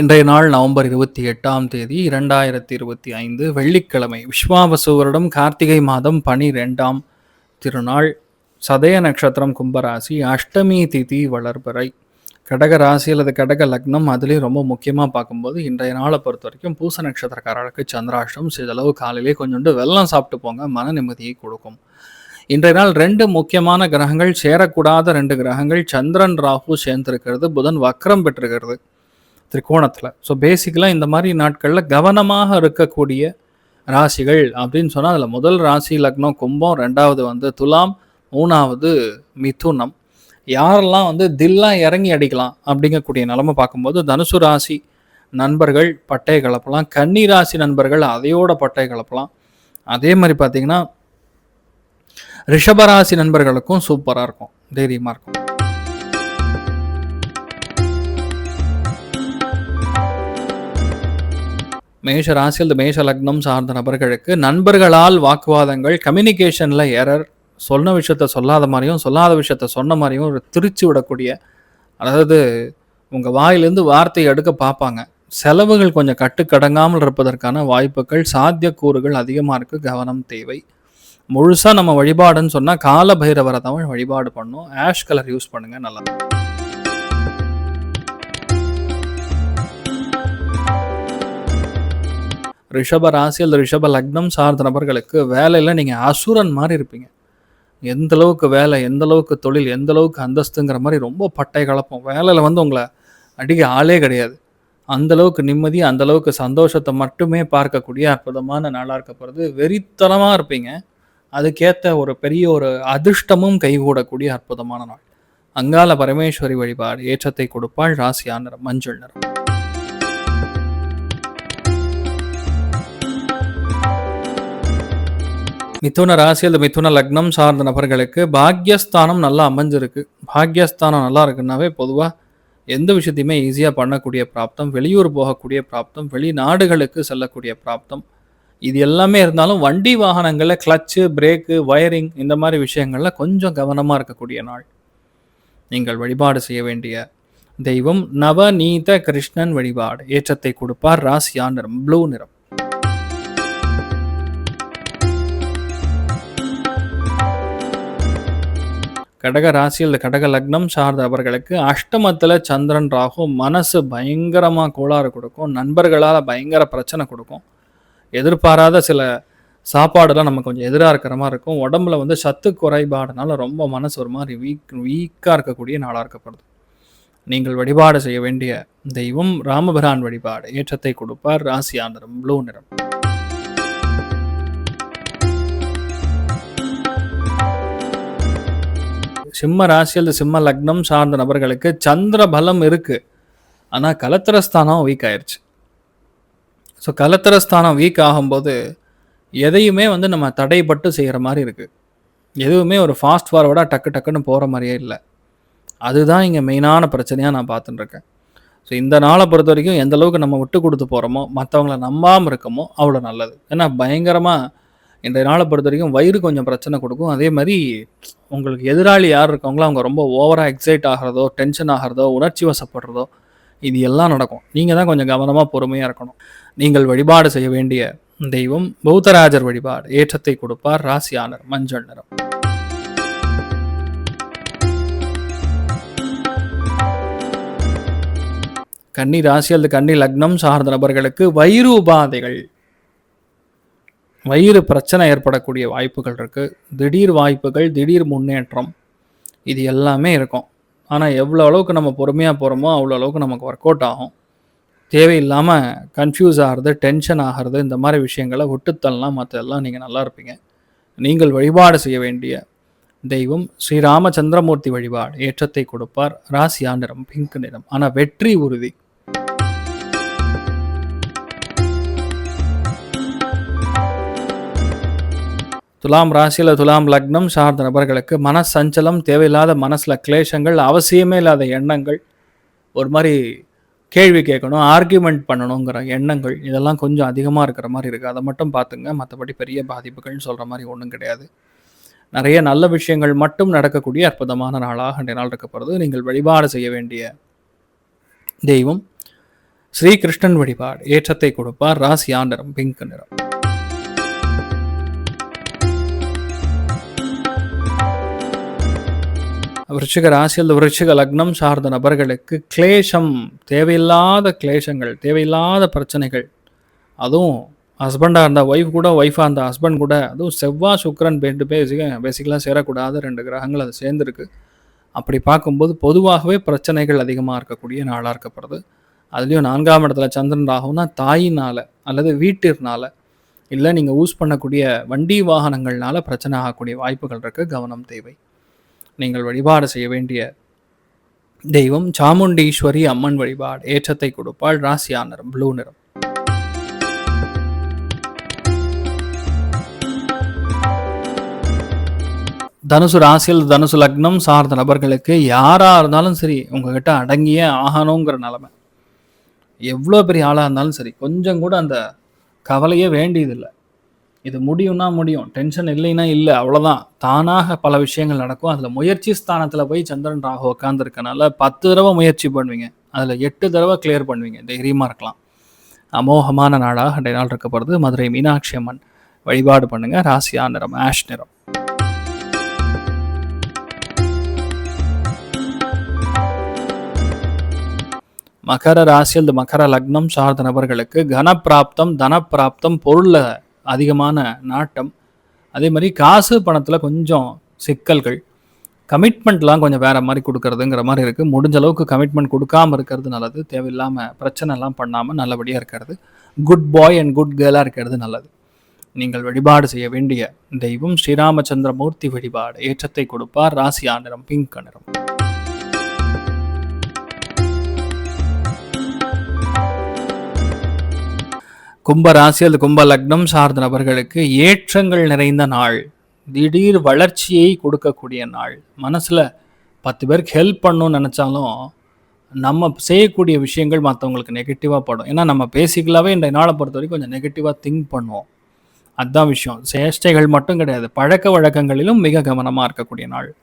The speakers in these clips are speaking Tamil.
இன்றைய நாள் நவம்பர் இருபத்தி எட்டாம் தேதி இரண்டாயிரத்தி இருபத்தி ஐந்து வெள்ளிக்கிழமை. விஸ்வாவசு வருடம் கார்த்திகை மாதம் பனிரெண்டாம் திருநாள். சதய நட்சத்திரம் கும்பராசி அஷ்டமி திதி வளர்பறை. கடக ராசி அல்லது கடக லக்னம் அதுலேயும் ரொம்ப முக்கியமாக பார்க்கும்போது இன்றைய நாளை பொறுத்த வரைக்கும் பூச நட்சத்திரக்காரர்களுக்கு சந்திராஷ்டம் சிறிதளவு காலையிலே கொஞ்சோண்டு வெள்ளம் சாப்பிட்டு போங்க மன நிம்மதியை கொடுக்கும். இன்றைய நாள் ரெண்டு முக்கியமான கிரகங்கள் சேரக்கூடாத ரெண்டு கிரகங்கள் சந்திரன் ராகு சேர்ந்திருக்கிறது புதன் வக்ரம் பெற்றிருக்கிறது. திரிகோணத்தில். ஸோ பேசிக்கலாக இந்த மாதிரி நாட்களில் கவனமாக இருக்கக்கூடிய ராசிகள் அப்படின்னு சொன்னால் அதில் முதல் ராசி லக்னம் கும்பம் ரெண்டாவது வந்து துலாம் மூணாவது மிதுனம். யாரெல்லாம் வந்து தில்லா இறங்கி அடிக்கலாம் அப்படிங்கக்கூடிய நிலமை பார்க்கும்போது தனுசு ராசி நண்பர்கள் பட்டையை கலப்பலாம் கன்னி ராசி நண்பர்கள் அதையோட பட்டையை கலப்பலாம். அதே மாதிரி பார்த்தீங்கன்னா ரிஷபராசி நண்பர்களுக்கும் சூப்பராக இருக்கும் தைரியமாக இருக்கும். மேஷ ராசி அல்லது மேஷ லக்னம் சார்ந்த நபர்களுக்கு நண்பர்களால் வாக்குவாதங்கள் கம்யூனிகேஷனில் எரர் சொன்ன விஷயத்த சொல்லாத மாதிரியும் சொல்லாத விஷயத்த சொன்ன மாதிரியும் ஒரு திருச்சி விடக்கூடிய அதாவது உங்கள் வாயிலேருந்து வார்த்தையை எடுக்க பார்ப்பாங்க. செலவுகள் கொஞ்சம் கட்டுக்கடங்காமல் இருப்பதற்கான வாய்ப்புகள் சாத்தியக்கூறுகள் அதிகமாக இருக்குது கவனம் தேவை. முழுசாக நம்ம வழிபாடுன்னு சொன்னால் கால பைரவரை தான் வழிபாடு பண்ணும். ஆஷ் கலர் யூஸ் பண்ணுங்கள் நல்லா ரிஷப ராசி அல்லது ரிஷப லக்னம் சார்ந்த நபர்களுக்கு வேலையில் நீங்கள் அசுரன் மாதிரி இருப்பீங்க. எந்த அளவுக்கு வேலை எந்த அளவுக்கு தொழில் எந்த அளவுக்கு அந்தஸ்துங்கிற மாதிரி ரொம்ப பட்டை கலப்போம். வேலையில் வந்து உங்களை அடிக்க ஆளே கிடையாது. அந்த அளவுக்கு நிம்மதி அந்த அளவுக்கு சந்தோஷத்தை மட்டுமே பார்க்கக்கூடிய அற்புதமான நாளாக இருக்க போகிறது வெறித்தனமாக இருப்பீங்க. அதுக்கேற்ற ஒரு பெரிய ஒரு அதிர்ஷ்டமும் கைகூடக்கூடிய அற்புதமான நாள். அங்கால பரமேஸ்வரி வழிபாடு ஏற்றத்தை கொடுப்பாள் ராசியான மஞ்சள் நிறம். மிதுன ராசி அல்லது மிதுன லக்னம் சார்ந்த நபர்களுக்கு பாக்யஸ்தானம் நல்லா அமைஞ்சிருக்கு. பாக்யஸ்தானம் நல்லா இருக்குன்னாவே பொதுவாக எந்த விஷயத்தையுமே ஈஸியாக பண்ணக்கூடிய பிராப்தம் வெளியூர் போகக்கூடிய பிராப்தம் வெளிநாடுகளுக்கு செல்லக்கூடிய பிராப்தம். இது எல்லாமே இருந்தாலும் வண்டி வாகனங்களில் கிளச்சு பிரேக்கு வயரிங் இந்த மாதிரி விஷயங்களில் கொஞ்சம் கவனமாக இருக்கக்கூடிய நாள். நீங்கள் வழிபாடு செய்ய வேண்டிய தெய்வம் நவநீத கிருஷ்ணன் வழிபாடு. ஏற்றத்தை கொடுப்பார் ராசியா நிறம் ப்ளூ நிறம். கடக ராசி அல்லது கடக லக்னம் சார்ந்த அவர்களுக்கு அஷ்டமத்தில் சந்திரன் ராகு மனசு பயங்கரமாக கோளாறு கொடுக்கும். நண்பர்களால் பயங்கர பிரச்சனை கொடுக்கும். எதிர்பாராத சில சாப்பாடுலாம் நமக்கு கொஞ்சம் எதிராக இருக்கிற மாதிரி இருக்கும். உடம்புல வந்து சத்து குறைபாடுனால ரொம்ப மனசு ஒரு மாதிரி வீக் வீக்காக இருக்கக்கூடிய நாளாக இருக்கப்படுது. நீங்கள் வழிபாடு செய்ய வேண்டிய தெய்வம் ராமபிரான் வழிபாடு. ஏற்றத்தை கொடுப்பார் ராசியாந்திரம் ப்ளூ நிறம். சிம்ம ராசி அல்லது சிம்ம லக்னம் சார்ந்த நபர்களுக்கு சந்திர பலம் இருக்கு. ஆனால் கலத்திரஸ்தானம் வீக் ஆயிடுச்சு ஸோ கலத்திரஸ்தானம் வீக் ஆகும்போது எதையுமே வந்து நம்ம தடைப்பட்டு செய்கிற மாதிரி இருக்குது எதுவுமே ஒரு ஃபாஸ்ட் ஃபார்வர்டாக டக்கு டக்குன்னு போகிற மாதிரியே இல்லை. அதுதான் இங்கே மெயினான பிரச்சனையாக நான் பார்த்துட்டுருக்கேன் ஸோ இந்த நாளை பொறுத்த வரைக்கும் எந்த அளவுக்கு நம்ம விட்டு கொடுத்து போகிறோமோ மற்றவங்கள நம்பாமல் இருக்கமோ அவ்வளோ நல்லது. ஏன்னா பயங்கரமாக இந்த நாளை பொறுத்த வரைக்கும் வயிறு கொஞ்சம் பிரச்சனை கொடுக்கும். அதே மாதிரி உங்களுக்கு எதிராளி யார் இருக்காங்களோ அவங்க ரொம்ப ஓவராக எக்ஸைட் ஆகிறதோ டென்ஷன் ஆகிறதோ உணர்ச்சி வசப்படுறதோ இது எல்லாம் நடக்கும். நீங்கள் தான் கொஞ்சம் கவனமாக பொறுமையாக இருக்கணும். நீங்கள் வழிபாடு செய்ய வேண்டிய தெய்வம் பௌத்தராஜர் வழிபாடு. ஏற்றத்தை கொடுப்பார் ராசியானர் மஞ்சள் நிறம். கன்னி ராசி அல்லது கன்னி லக்னம் சார்ந்த நபர்களுக்கு வயிறு உபாதைகள். வயிறு பிரச்சனை ஏற்படக்கூடிய வாய்ப்புகள் இருக்குது திடீர் வாய்ப்புகள் திடீர் முன்னேற்றம் இது எல்லாமே இருக்கும். ஆனால் எவ்வளோ அளவுக்கு நம்ம பொறுமையாக போகிறோமோ அவ்வளோ அளவுக்கு நமக்கு ஒர்க் அவுட் ஆகும். தேவையில்லாமல் கன்ஃபியூஸ் ஆகிறது டென்ஷன் ஆகிறது இந்த மாதிரி விஷயங்களை விட்டுத்தள்ளலாம் மற்றெல்லாம் நீங்கள் நல்லா இருப்பீங்க. நீங்கள் வழிபாடு செய்ய வேண்டிய தெய்வம் ஸ்ரீராமச்சந்திரமூர்த்தி வழிபாடு ஏற்றத்தை கொடுப்பார். ராசியா நிறம் பிங்க் நிறம். ஆனால் வெற்றி உறுதி. துலாம் ராசியில் துலாம் லக்னம் சார்ந்த நபர்களுக்கு மனசஞ்சலம் தேவையில்லாத மனசில் கிளேஷங்கள் அவசியமே இல்லாத எண்ணங்கள் ஒரு மாதிரி கேள்வி கேட்கணும் ஆர்கியூமெண்ட் பண்ணணுங்கிற எண்ணங்கள் இதெல்லாம் கொஞ்சம் அதிகமாக இருக்கிற மாதிரி இருக்குது அதை மட்டும் பார்த்துங்க. மற்றபடி பெரிய பாதிப்புகள்னு சொல்கிற மாதிரி ஒன்றும் கிடையாது. நிறைய நல்ல விஷயங்கள் மட்டும் நடக்கக்கூடிய அற்புதமான நாளாக இன்றைய நாள் இருக்கப்படுறது நீங்கள் வழிபாடு செய்ய வேண்டிய தெய்வம் ஸ்ரீகிருஷ்ணன் வழிபாடு. ஏற்றத்தை கொடுப்பார். ராசி நிறம் பிங்க் நிறம். விருச்சிக ராசியில் விருச்சிக லக்னம் சார்ந்த நபர்களுக்கு கிளேஷம் தேவையில்லாத கிளேஷங்கள் தேவையில்லாத பிரச்சனைகள். அதுவும் ஹஸ்பண்டாக இருந்தால் ஒய்ஃப் கூட ஒய்ஃபாக இருந்த ஹஸ்பண்ட் கூட அதுவும் செவ்வாய் சுக்கரன் ரெண்டு பேசிக்க பேசிக்கலாம் சேரக்கூடாத. ரெண்டு கிரகங்கள் அது சேர்ந்துருக்கு. அப்படி பார்க்கும்போது பொதுவாகவே பிரச்சனைகள் அதிகமாக இருக்கக்கூடிய நாளாக இருக்கப்படுது அதுலேயும் நான்காம் இடத்துல சந்திரன் ராகும்னா தாயினால் அல்லது வீட்டிற்னால இல்லை நீங்கள் யூஸ் பண்ணக்கூடிய வண்டி வாகனங்கள்னால பிரச்சனை ஆகக்கூடிய வாய்ப்புகள் இருக்குது கவனம் தேவை. நீங்கள் வழிபாடு செய்ய வேண்டிய தெய்வம் சாமுண்டீஸ்வரி அம்மன் வழிபாடு. ஏற்றத்தை கொடுப்பாள் ராசியா நிறம் ப்ளூ நிறம். தனுசு ராசியில் தனுசு லக்னம் சார்ந்த நபர்களுக்கு யாராக இருந்தாலும் சரி உங்ககிட்ட அடங்கியே ஆகணுங்கிற நிலமை. எவ்வளோ பெரிய ஆளாக இருந்தாலும் சரி கொஞ்சம் கூட அந்த கவலையே வேண்டியதில்லை. இது முடியும்னா முடியும் டென்ஷன் இல்லைன்னா இல்லை அவ்வளோதான் தானாக பல விஷயங்கள் நடக்கும். அதில் முயற்சி ஸ்தானத்தில் போய் சந்திரன் ராகு உட்காந்துருக்கனால பத்து தடவை முயற்சி பண்ணுவீங்க. அதில் எட்டு தடவை கிளியர் பண்ணுவீங்க. தைரியமாக இருக்கலாம் அமோகமான நாடாக அன்றைய நாள் இருக்கப்படுறது மதுரை மீனாட்சி அம்மன் வழிபாடு பண்ணுங்கள் ராசியா நிறம் ஆஷ் நிறம். மகர ராசியில் மகர லக்னம் சார்ந்த நபர்களுக்கு கனப்பிராப்தம் தனப்பிராப்தம் பொருளில் அதிகமான நாட்டம். அதே மாதிரி காசு பணத்தில் கொஞ்சம் சிக்கல்கள். கமிட்மெண்ட்லாம் கொஞ்சம் வேறு மாதிரி கொடுக்கறதுங்கிற மாதிரி இருக்குது முடிஞ்ச அளவுக்கு கமிட்மெண்ட் கொடுக்காம இருக்கிறது நல்லது. தேவையில்லாமல் பிரச்சனைலாம் பண்ணாமல் நல்லபடியாக இருக்கிறது. குட் பாய் அண்ட் குட் கேர்ளாக இருக்கிறது நல்லது. நீங்கள் வழிபாடு செய்ய வேண்டிய தெய்வம் ஸ்ரீராமச்சந்திரமூர்த்தி வழிபாடு. ஏற்றத்தை கொடுப்பார். ராசி ஆண்டிரம் பிங்க் நிறம் கும்ப ராசி அல்லது கும்ப லக்னம் சார்ந்த நபர்களுக்கு ஏற்றங்கள் நிறைந்த நாள். திடீர் வளர்ச்சியை கொடுக்கக்கூடிய நாள். மனசில் பத்து பேருக்கு ஹெல்ப் பண்ணணும்னு நினச்சாலும் நம்ம செய்யக்கூடிய விஷயங்கள் மற்றவங்களுக்கு நெகட்டிவாக படும். ஏன்னா நம்ம பேசிக்கலாகவே இந்த நாளை பொறுத்த வரைக்கும் கொஞ்சம் நெகட்டிவாக திங்க் பண்ணுவோம். அதுதான் விஷயம். சேஷ்டைகள் மட்டும் கிடையாது. பழக்க வழக்கங்களிலும் மிக கவனமாக இருக்கக்கூடிய நாள்.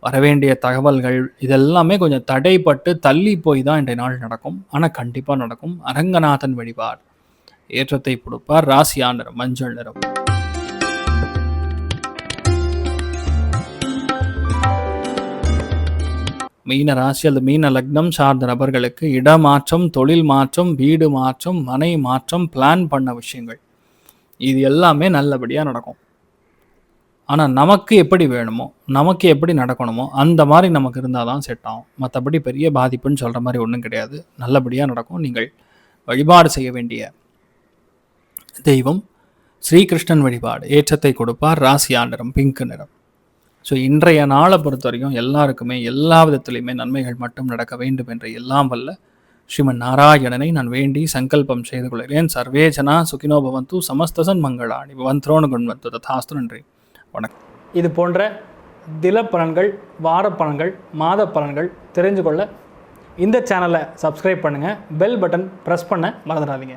வரவேண்டிய தகவல்கள் இதெல்லாமே கொஞ்சம் தடைப்பட்டு தள்ளி போய் தான் இன்றைய நாள் நடக்கும். ஆனால் கண்டிப்பாக நடக்கும். அரங்கநாதன் வழிபாடு. ஏற்றத்தை கொடுப்பார். ராசியா நிறம் மஞ்சள் நிறம். மீன ராசி அல்லது மீன லக்னம் சார்ந்த நபர்களுக்கு இடமாற்றம் தொழில் மாற்றம் வீடு மாற்றம் மனை மாற்றம் பிளான் பண்ண விஷயங்கள். இது எல்லாமே நல்லபடியாக நடக்கும். ஆனால் நமக்கு எப்படி வேணுமோ நமக்கு எப்படி நடக்கணுமோ அந்த மாதிரி நமக்கு இருந்தால் தான் செட் ஆகும். மற்றபடி பெரிய பாதிப்புன்னு சொல்கிற மாதிரி ஒன்றும் கிடையாது. நல்லபடியாக நடக்கும். நீங்கள் வழிபாடு செய்ய வேண்டிய தெய்வம் ஸ்ரீகிருஷ்ணன் வழிபாடு ஏற்றத்தை கொடுப்பார் ராசியா நிறம் பிங்க் நிறம். ஸோ இன்றைய நாளை பொறுத்த வரைக்கும் எல்லாருக்குமே எல்லா விதத்திலையுமே நன்மைகள் மட்டும் நடக்க வேண்டும் என்ற எல்லாம் வல்ல ஸ்ரீமன் நாராயணனை நான் வேண்டி சங்கல்பம் செய்து கொள்கிறேன். சர்வேஜனா சுகினோ பவந்து சமஸ்தசன் மங்களாணி. பவந்த்ரோணு குண்வந்து ததாஸ்து நன்றி. வணக்கம். இது போன்ற தில பலன்கள் வார பலன்கள் மாத பலன்கள் தெரிஞ்சு கொள்ள இந்த சேனலை சப்ஸ்கிரைப் பண்ணுங்கள் பெல் பட்டன் ப்ரெஸ் பண்ண மறந்துடாதீங்க.